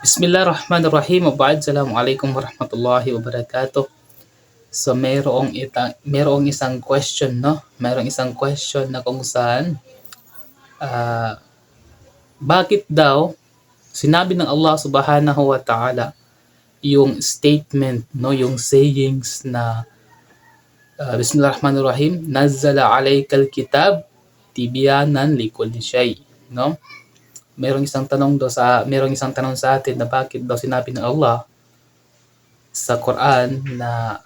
Bismillahirrahmanirrahim. Abad, Assalamualaikum warahmatullahi wabarakatuh. So, mayroong, ita, mayroong isang question, no? Mayroong isang question na kung saan, ah, bakit daw sinabi ng Allah subhanahu wa ta'ala yung statement, no? Yung sayings na uh, Bismillahirrahmanirrahim, Nazzala alaykal kitab tibyanan likulli shay, no? Merong isang tanong daw sa merong isang tanong sa atin na bakit daw sinabi ng Allah sa Quran na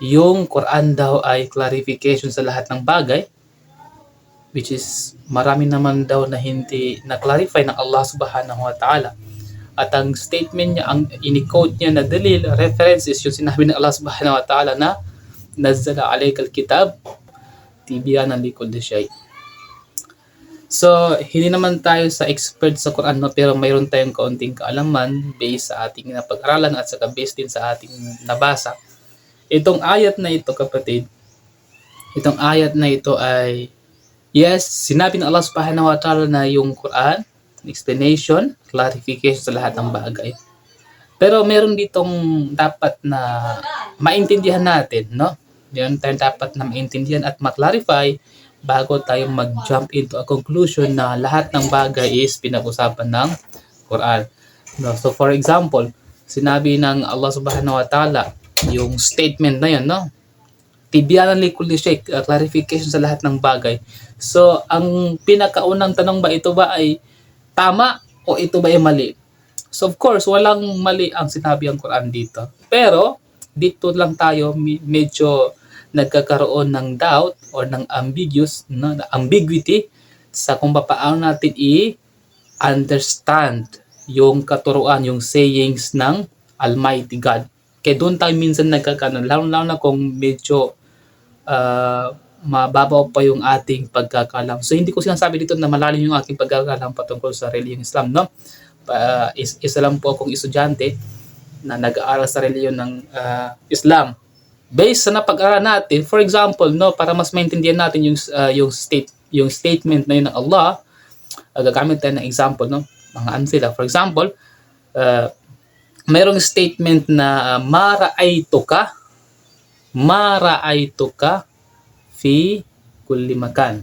yung Quran daw ay clarification sa lahat ng bagay which is marami naman daw na hindi na-clarify ng Allah subhanahu wa ta'ala. At ang statement niya, ang ini-quote niya na dalil, reference is yung sinabi ng Allah subhanahu wa ta'ala na nazzala alaykal kitab tibyanan likulli shay So, hindi naman tayo sa expert sa Quran, no? pero mayroon tayong kaunting kaalaman based sa ating napag-aralan at saka based din sa ating nabasa. Itong ayat na ito, kapatid, itong ayat na ito ay, yes, sinabi ng Allah subhanahu wa ta'ala na yung Quran, explanation, clarification sa lahat ng bagay. Pero meron ditong dapat na maintindihan natin, no? Meron tayong dapat na maintindihan at ma-clarify bago tayo mag-jump into a conclusion na lahat ng bagay is pinag-usapan ng Quran. No? So for example, sinabi ng Allah subhanahu wa ta'ala yung statement na yun, no? Tibyanan likulli shay, uh, clarification sa lahat ng bagay. So, ang pinakaunang tanong ba ito ba ay tama o ito ba ay mali? So, of course, walang mali ang sinabi ang Quran dito. Pero, dito lang tayo medyo nagkakaroon ng doubt or ng ambiguous, no, ambiguity sa kung paano natin i-understand yung katuruan, yung sayings ng Almighty God. Kaya doon tayo minsan nagkakaroon, lalo-lalo na kung medyo uh, mababaw pa yung ating pagkakalam. So hindi ko sinasabi dito na malalim yung aking pagkakalam patungkol sa reliyong Islam, no? Uh, is, isa lang po akong estudyante na nag-aaral sa reliyon ng uh, Islam based sa napag-aralan natin, for example, no, para mas maintindihan natin yung uh, yung state yung statement na yun ng Allah, uh, gagamit tayo ng example, no? Mga ano. For example, uh, mayroong statement na uh, mara'ayto ka mara'ayto ka fi kulli makan.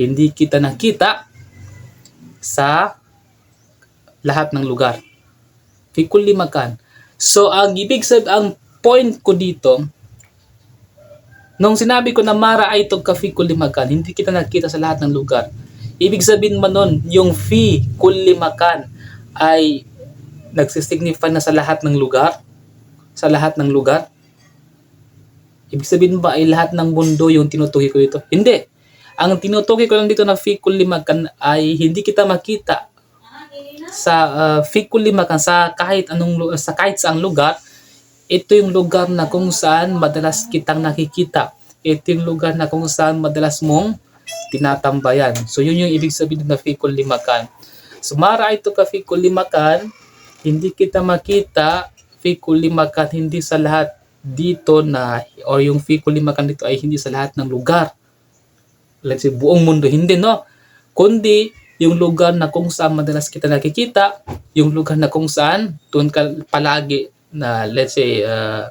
Hindi kita nakita sa lahat ng lugar. Fi kulli makan. So, ang ibig sabihin, ang point ko dito, nung sinabi ko na Mara ay itong kafi kulimakan, hindi kita nakita sa lahat ng lugar. Ibig sabihin man nun, yung fi kulimakan ay nagsisignify na sa lahat ng lugar? Sa lahat ng lugar? Ibig sabihin ba ay lahat ng mundo yung tinutukoy ko dito? Hindi. Ang tinutukoy ko lang dito na fi kulimakan ay hindi kita makita sa uh, fi kulimakan sa kahit anong sa kahit saang lugar ito yung lugar na kung saan madalas kitang nakikita. Ito yung lugar na kung saan madalas mong tinatambayan. So yun yung ibig sabihin na fikul limakan. Sumara ito ka fikul limakan, hindi kita makita fikul limakan hindi sa lahat dito na or yung fikul limakan dito ay hindi sa lahat ng lugar. Let's say buong mundo hindi no. Kundi yung lugar na kung saan madalas kita nakikita, yung lugar na kung saan doon ka palagi na let's say uh,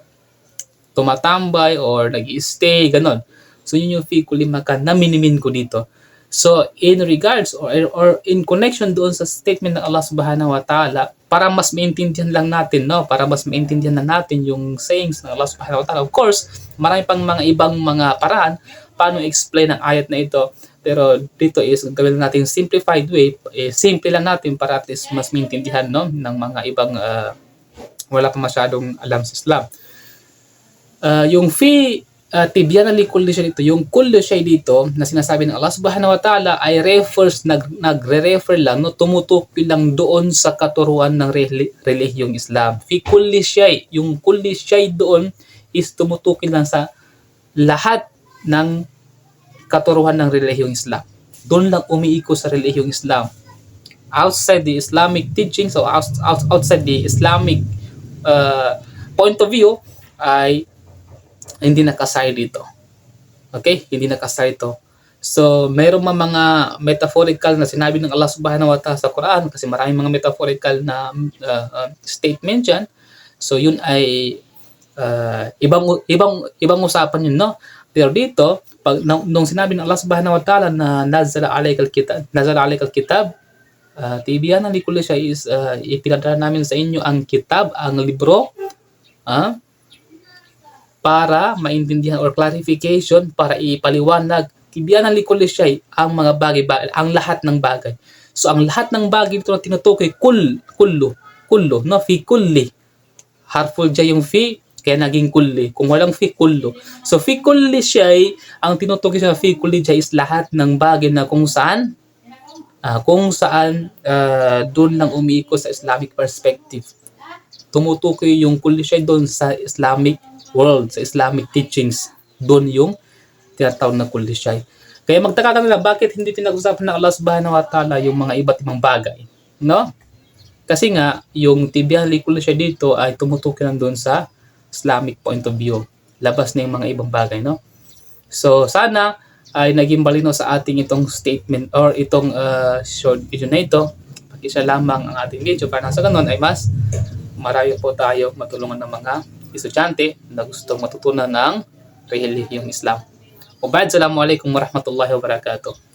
tumatambay or nag stay ganon. So yun yung fee ko lima ka na minimin ko dito. So in regards or, or in connection doon sa statement ng Allah Subhanahu wa Ta'ala, para mas maintindihan lang natin, no? Para mas maintindihan na natin yung sayings ng Allah Subhanahu wa Ta'ala. Of course, marami pang mga ibang mga paraan paano explain ang ayat na ito. Pero dito is gawin natin simplified way, eh, simple lang natin para at least mas maintindihan no ng mga ibang uh, wala pa masyadong alam sa Islam. Uh, yung fi uh, tibyan na kulli siya dito, yung kulli siya dito na sinasabi ng Allah subhanahu wa ta'ala ay refers, nag, nagre-refer lang, no, tumutukoy lang doon sa katuruan ng relihiyong Islam. Fi kulli siya, yung kulli siya doon is tumutukoy lang sa lahat ng katuruan ng relihiyong Islam. Doon lang umiiko sa relihiyong Islam. Outside the Islamic teachings or outside the Islamic uh, point of view ay hindi nakasay dito. Okay? Hindi nakasay ito. So, mayroong mga, mga metaphorical na sinabi ng Allah subhanahu wa ta'ala sa Quran kasi maraming mga metaphorical na uh, uh, statement yan. So, yun ay uh, ibang ibang ibang usapan yun, no? Pero dito, pag nung sinabi ng Allah subhanahu wa ta'ala na nazala alaykal kitab, nazala alaykal kitab, uh, tibiyan ng likuli siya is uh, ipinadala namin sa inyo ang kitab, ang libro, ah, para maintindihan or clarification para ipaliwanag. Tibiyan ng likuli siya ang mga bagay, bagay ang lahat ng bagay. So ang lahat ng bagay dito na tinutukoy kul kullu kullu no fi kulli. Harmful dyan yung fi kaya naging kulli. Kung walang fi kullu so fi kulli siya ang tinutukoy sa fi kulli siya is lahat ng bagay na kung saan ah, kung saan ah, doon lang umiiko sa Islamic perspective tumutukoy yung kulli siya doon sa Islamic world, sa Islamic teachings. Doon yung tinatawag na kulli siya. Kaya magtaka ka nila, bakit hindi pinag-usapan ng Allah subhanahu wa ta'ala yung mga iba't ibang bagay? No? Kasi nga, yung tibiyan kulli siya dito ay tumutukoy lang doon sa Islamic point of view. Labas na yung mga ibang bagay, no? So, sana ay naging balino sa ating itong statement or itong uh, short video na ito. Pag-isa lamang ang ating video para sa ganun ay mas marami po tayo matulungan ng mga estudyante na gustong matutunan ng relihiyong Islam. Ubad, Assalamualaikum warahmatullahi wabarakatuh.